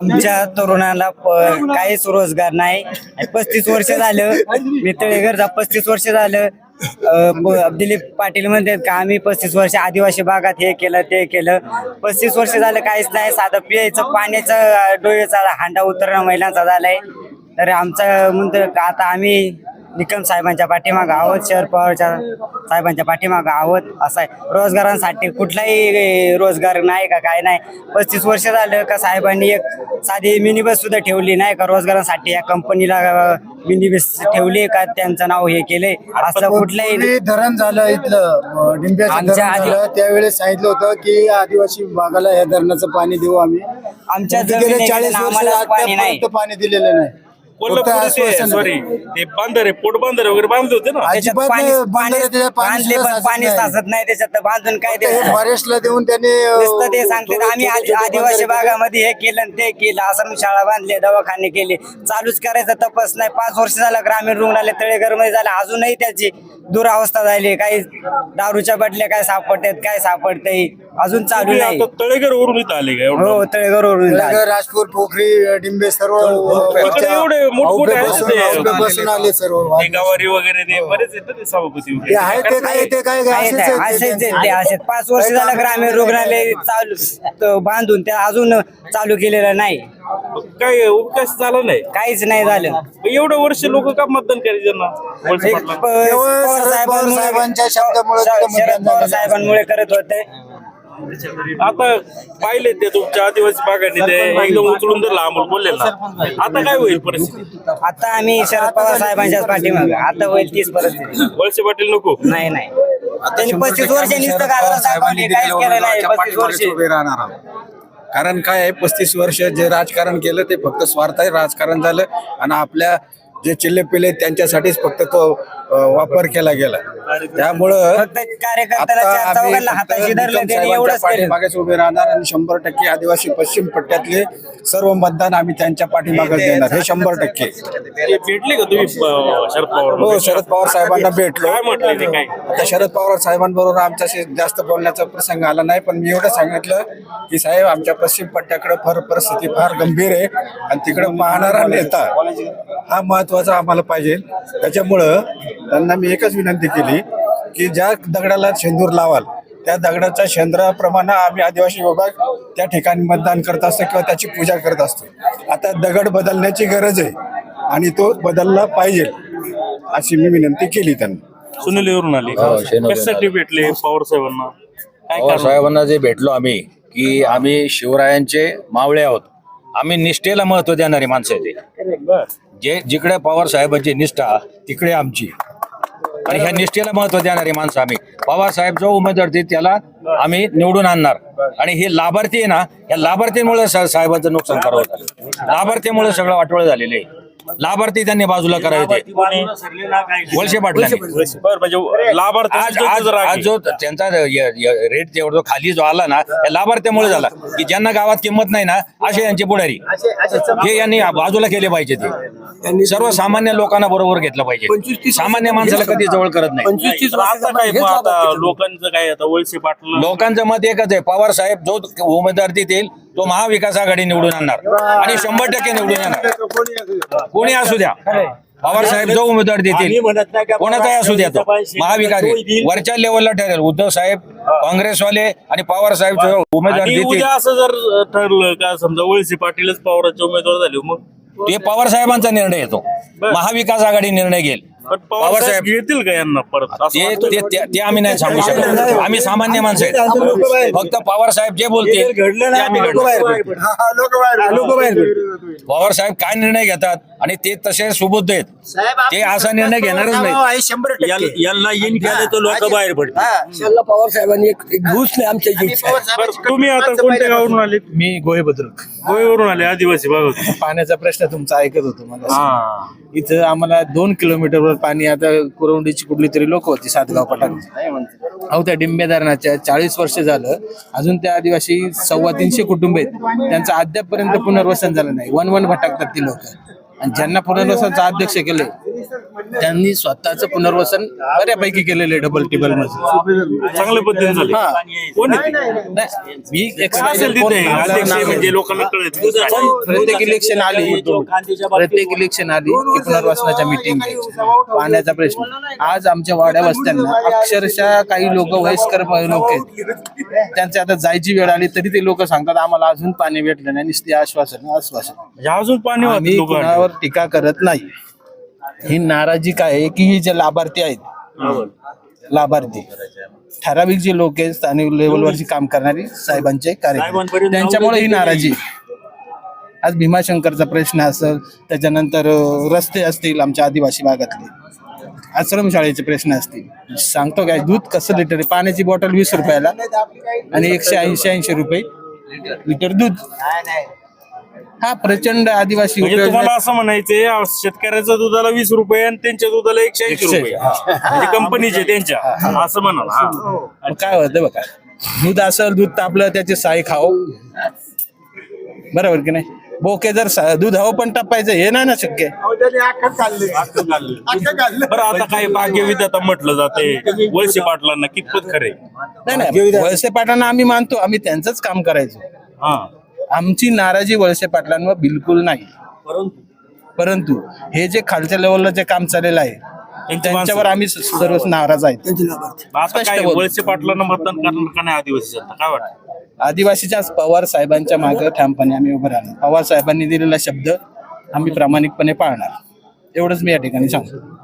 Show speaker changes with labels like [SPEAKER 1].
[SPEAKER 1] आमच्या तरुणाला काहीच रोजगार नाही. पस्तीस वर्ष झालं. मी तळेघरचा पस्तीस वर्ष झालं. दिलीप पाटील म्हणतात का आम्ही पस्तीस वर्ष आदिवासी भागात हे केलं ते केलं. पस्तीस वर्ष झालं काहीच नाही. साधं पियायचं पाण्याचं डोळ्याचा हांडा उतरणं महिलांचा झालाय. तर आमचं म्हणतो आता आम्ही निकम साहेबांच्या पाठीमागं आहोत शरद पवारच्या साहेबांच्या पाठीमागं आहोत असं आहे. रोजगारांसाठी कुठलाही रोजगार नाही का काय नाही. पस्तीस वर्ष झालं का साहेबांनी एक साधी मिनी बस सुद्धा ठेवली नाही का रोजगारांसाठी. या कंपनीला मिनी बस ठेवली का त्यांचं नाव हे केलंय असं कुठलंही
[SPEAKER 2] धरण झालं इथलं
[SPEAKER 1] आमच्या आधी-
[SPEAKER 2] त्यावेळेस सांगितलं होतं की आदिवासी भागाला या धरणाचं पाणी देऊ आम्ही.
[SPEAKER 1] आमच्या
[SPEAKER 2] चाळीस वर्ष
[SPEAKER 1] आम्हाला पाणी नाही.
[SPEAKER 2] आतापर्यंत पाणी दिलेलं नाही.
[SPEAKER 3] कोल्हापूर ते सॉरी ते बांधारे पोट बांधारे वगैरे बांधले होते ना?
[SPEAKER 2] अजिबात
[SPEAKER 1] पाणी
[SPEAKER 2] नाही, बांधले त्याच्यात पाणी
[SPEAKER 1] बांधले
[SPEAKER 2] सुद्धा
[SPEAKER 1] पण
[SPEAKER 2] साचत
[SPEAKER 1] पाणी
[SPEAKER 2] नाही.
[SPEAKER 1] साचत नाही त्याच्यात बांधून काय
[SPEAKER 2] फक्त हे
[SPEAKER 1] ते
[SPEAKER 2] फॉरेस्टला देऊन त्यांनी अं,
[SPEAKER 1] नुसतं ते सांगतात
[SPEAKER 2] थोडे-
[SPEAKER 1] आम्ही आदि- आदिवासी भागामध्ये हे केलं आणि ते केलं असं शाळा बांधले दवाखाने केले. चालूच करायचं तपस नाही. पाच वर्ष झालं ग्रामीण रुग्णालय तळेघरमध्ये झालं. अजूनही त्याची दुरावस्था झाली काही दारूच्या बाटल्या काय सापडतात काय सापडतंय? अजून चालू
[SPEAKER 3] तुम्ही
[SPEAKER 1] नाही.
[SPEAKER 3] आता तळेघर वरून इथं आले का एवढं?
[SPEAKER 1] हो तळेघर वरून
[SPEAKER 2] तळेघर, राजपूर पोखरी डिंबे सर्व
[SPEAKER 3] इकडे एवढे मोठमोठे आहेत
[SPEAKER 2] बसून
[SPEAKER 3] ते.
[SPEAKER 2] अवघे बसून आले सर्व
[SPEAKER 3] ते गवारी वगैरे ते बरेच आहेत ना ते सभापती
[SPEAKER 2] ते आहे ते काय ते काय असेच
[SPEAKER 1] आहेत, असेच असेच. पाच वर्ष झालं ग्रामीण रुग्णालय चालू त- बांधून ते अजून चालू केलेलं नाही.
[SPEAKER 3] काय विकास झाला नाही?
[SPEAKER 1] काहीच नाही झालं.
[SPEAKER 3] एवढं वर्ष लोक का मतदान करायचे त्यांना वळसे
[SPEAKER 1] एक
[SPEAKER 3] पाटलांना?
[SPEAKER 1] प-
[SPEAKER 2] केवळ
[SPEAKER 1] पवार
[SPEAKER 2] शरद पवार
[SPEAKER 1] साहेबांमुळे-
[SPEAKER 2] साहेबांच्या शब्दामुळे
[SPEAKER 1] शरद
[SPEAKER 2] मतदान
[SPEAKER 1] पवार साहेबांमुळे करत होते.
[SPEAKER 3] आता पाहिले ते तुमच्या आदिवासी भागाने ते एकदम उचलून धरला अमोल बोलले ना आता काय होईल परिस्थिती?
[SPEAKER 1] आता आम्ही शरद पवार साहेबांच्याच पाठीमाग. आता होईल तीच परिस्थिती.
[SPEAKER 3] वळसे पाटील नको?
[SPEAKER 1] नाही नाही. त्यांनी पस्तीस वर्ष नुसतं गाजर साहेबांनी काहीच केलं नाही पस्तीस वर्ष.
[SPEAKER 4] उभे राहणार आहोत. कारण काय आहे पस्तीस वर्ष जे राजकारण केलं ते फक्त स्वार्थी राजकारण झालं. आणि आपल्या जे चिल्ले पिल्ले त्यांच्यासाठीच फक्त तो वापर केला गेला. त्यामुळं पाठीमागेच उभे राहणार आणि शंभर टक्के आदिवासी पश्चिम पट्ट्यातले सर्व मतदान आम्ही त्यांच्या पाठीमागे देणार. हे शंभर टक्के.
[SPEAKER 3] भेटले का तुम्ही शरद पवार
[SPEAKER 4] हो शरद पवार साहेबांना भेटलो.
[SPEAKER 3] काय म्हटले ते काय?
[SPEAKER 4] आता शरद पवार साहेबांबरोबर आमच्याशी जास्त बोलण्याचा प्रसंग आला नाही पण मी एवढं सांगितलं की साहेब आमच्या पश्चिम पट्ट्याकडे फार परिस्थिती फार गंभीर आहे आणि तिकडे पाहणारा नेता हा महत्त्वाचा आम्हाला पाहिजे. त्याच्यामुळं त्यांना मी एकच विनंती केली की ज्या दगडाला शेंदूर लावाल त्या दगडाच्या शेंद्राप्रमाणे आम्ही आदिवासी विभाग त्या ठिकाणी मतदान करत असतो किंवा त्याची पूजा करत असतो. आता दगड बदलण्याची गरज आहे आणि तो बदलला पाहिजे अशी मी विनंती केली त्यांना.
[SPEAKER 3] सुनीलवरून आले.
[SPEAKER 5] शेनोलीवरून
[SPEAKER 3] कशासाठी भेटले पवार साहेबांना? काय
[SPEAKER 5] पवार
[SPEAKER 3] कारण?
[SPEAKER 5] साहेबांना जे भेटलो आम्ही की आम्ही शिवरायांचे मावळे आहोत. आम्ही निष्ठेला महत्त्व देणारी माणसं आहे ते.
[SPEAKER 3] बर.
[SPEAKER 5] जे जिकडे पवार साहेबांची निष्ठा तिकडे आमची. आणि ह्या निष्ठेला महत्त्व देणारी माणसं आम्ही. पवार साहेब जो उमेदवार देईल त्याला आम्ही निवडून आणणार. आणि हे लाभार्थी आहे ना या लाभार्थीमुळे सा- साहेबांचं नुकसान करावं लाभार्थीमुळे सगळं वाटोळ झालेलं आहे. लाभार्थी त्यांनी बाजूला करायचे. वळसे पाटलांनी.
[SPEAKER 3] बर म्हणजे लाभार्थी
[SPEAKER 5] आज आज आज जो त्यांचा य- य- रेट जेवढा जो खाली जो आला ना या लाभार्थ्यामुळे झाला. की ज्यांना गावात किंमत नाही ना असे यांचे पुढारी. हे यांनी बाजूला केले पाहिजे ते. सर्वसामान्य लोकांना बरोबर घेतलं पाहिजे. सामान्य माणसाला कधी जवळ करत नाही.
[SPEAKER 3] आता काय मग आता लोकांचं काय आता वळसे पाटील
[SPEAKER 5] लोकांचं मत एकच आहे. पवार साहेब जो उमेदवार देतील तो महाविकास आघाडी निवडून आणणार. आणि शंभर टक्के निवडून येणार. कोणी असू द्या. पवार साहेब जो उमेदवार देतील कोणाचाही असू द्या तो. महाविकास वरच्या लेवलला ठरेल. उद्धव साहेब काँग्रेसवाले आणि पवार साहेब जो उमेदवार देतील.
[SPEAKER 3] उद्या असं जर ठरलं का समजा वळसे पाटीलच पवाराचे उमेदवार झाले मग
[SPEAKER 5] ते पवार साहेबांचा निर्णय येतो. महाविकास आघाडी निर्णय घेईल.
[SPEAKER 3] पण पवार साहेब घेतील का यांना परत? असं
[SPEAKER 5] ते
[SPEAKER 3] वाटतं?
[SPEAKER 5] ते- ते ते आम्ही नाही सांगू शकत. आम्ही सामान्य माणसं आहेत. फक्त पवार साहेब जे बोलतील ते आम्ही घडलं. पवार साहेब काय निर्णय घेतात आणि ते तसे सुबुद्ध आहेत. ते असा निर्णय घेणारच नाही
[SPEAKER 3] याल- यांना येईन केलं तर लोक बाहेर
[SPEAKER 6] शरद पवार साहेबांनी एक एक घुस नाही आमच्या जीवचा
[SPEAKER 3] तुम्ही आता कोणत्या गावावरून आले
[SPEAKER 7] मी गोहे बुद्रुक
[SPEAKER 3] गोव्यावरून आले आदिवासी भागातून
[SPEAKER 7] पाण्याचा प्रश्न तुमचा ऐकत होतो मला.
[SPEAKER 3] हा.
[SPEAKER 7] इथं आम्हाला दोन किलोमीटरवर पाणी आता कुरवंडीची कुठली तरी लोक होती सातगाव पठाण. अहो त्या डिंबे धरणाच्या चाळीस वर्ष झालं. अजून त्या आदिवासी सव्वा तीनशे कुटुंब आहेत. त्यांचं अद्यापपर्यंत पुनर्वसन झालं नाही. वन वन भटकतात ती लोक. आणि ज्यांना पुनर्वसनचा अध्यक्ष केले त्यांनी स्वतःच पुनर्वसन बऱ्यापैकी केलेले डबल टेबलमध्ये.
[SPEAKER 3] चांगल्या पद्धतीने झाले.
[SPEAKER 7] हा.
[SPEAKER 3] कोण आहे ते?
[SPEAKER 7] नाही, मी एक
[SPEAKER 3] कोण असेल तिथे अध्यक्ष म्हणजे लोकांना कळत
[SPEAKER 7] प्रत्येक इलेक्शन आली. प्रत्येक इलेक्शन आली की पुनर्वसनाच्या मिटिंग पाण्याचा प्रश्न. आज आमच्या वाड्या वस्त्यांना अक्षरशः काही लोक वयस्कर लोक आहेत. त्यांचे आता जायची वेळ आली तरी ते लोक सांगतात आम्हाला अजून पाणी भेटलं नाही नुसते आश्वासन आश्वासन.
[SPEAKER 3] म्हणजे अजून पाणी वाहतं
[SPEAKER 7] आम्ही
[SPEAKER 3] लोकांना.
[SPEAKER 7] कुणावर टीका करत नाही. ही नाराजी काय आहे? की ही जे लाभार्थी आहेत लाभार्थी ठराविक जे लोक आहेत स्थानिक लेवलवरची काम करणारी साहेबांचे कार्य त्यांच्यामुळे ही नाराजी. आज भीमाशंकरचा प्रश्न असेल त्याच्यानंतर रस्ते असतील आमच्या आदिवासी भागातले. आश्रमशाळेचे प्रश्न असतील. सांगतो काय दूध कसं लिटर आहे? पाण्याची बॉटल वीस रुपयाला आणि एकशे ऐंशी ऐंशी रुपये लिटर दूध. हा प्रचंड आदिवासी
[SPEAKER 3] म्हणजे तुम्हाला असं म्हणायचंय शेतकऱ्याच्या दुधाला वीस रुपये आणि त्यांच्या दुधाला एकशे ऐंशी रुपये. म्हणजे कंपनीचे त्यांच्या. असं म्हणा हा.
[SPEAKER 7] मग काय होतं बघा. दूध असेल दूध तापलं त्याची साय खाऊ बरोबर की नाही? बोके जर सा- दूध हवं पण टपायचं हे नाही ना शक्य.
[SPEAKER 3] बरं आता काय भाग्यविधाता म्हटलं जाते. वळसे पाटलांना कितपत खरे
[SPEAKER 7] नाही नाही वळसे पाटलांना आम्ही मानतो आम्ही त्यांचंच काम करायचो.
[SPEAKER 3] हा.
[SPEAKER 7] आमची नाराजी वळसे पाटलांवर बिलकुल नाही. परंतु? हे जे खालच्या लेवलला जे काम चाललेलं आहे
[SPEAKER 3] त्यांची
[SPEAKER 7] त्यांच्यावर. आम्ही सर्वच नाराज आहेत.
[SPEAKER 3] वळसे पाटलांना मतदान करणार का नाही आदिवासी जनता? काय वाटतं?
[SPEAKER 7] आदिवासीच्या पवार साहेबांच्या मागे ठामपणे आम्ही उभं राहणार. पवार साहेबांनी दिलेला शब्द आम्ही प्रामाणिकपणे पाळणार. एवढंच मी या ठिकाणी सांगतो.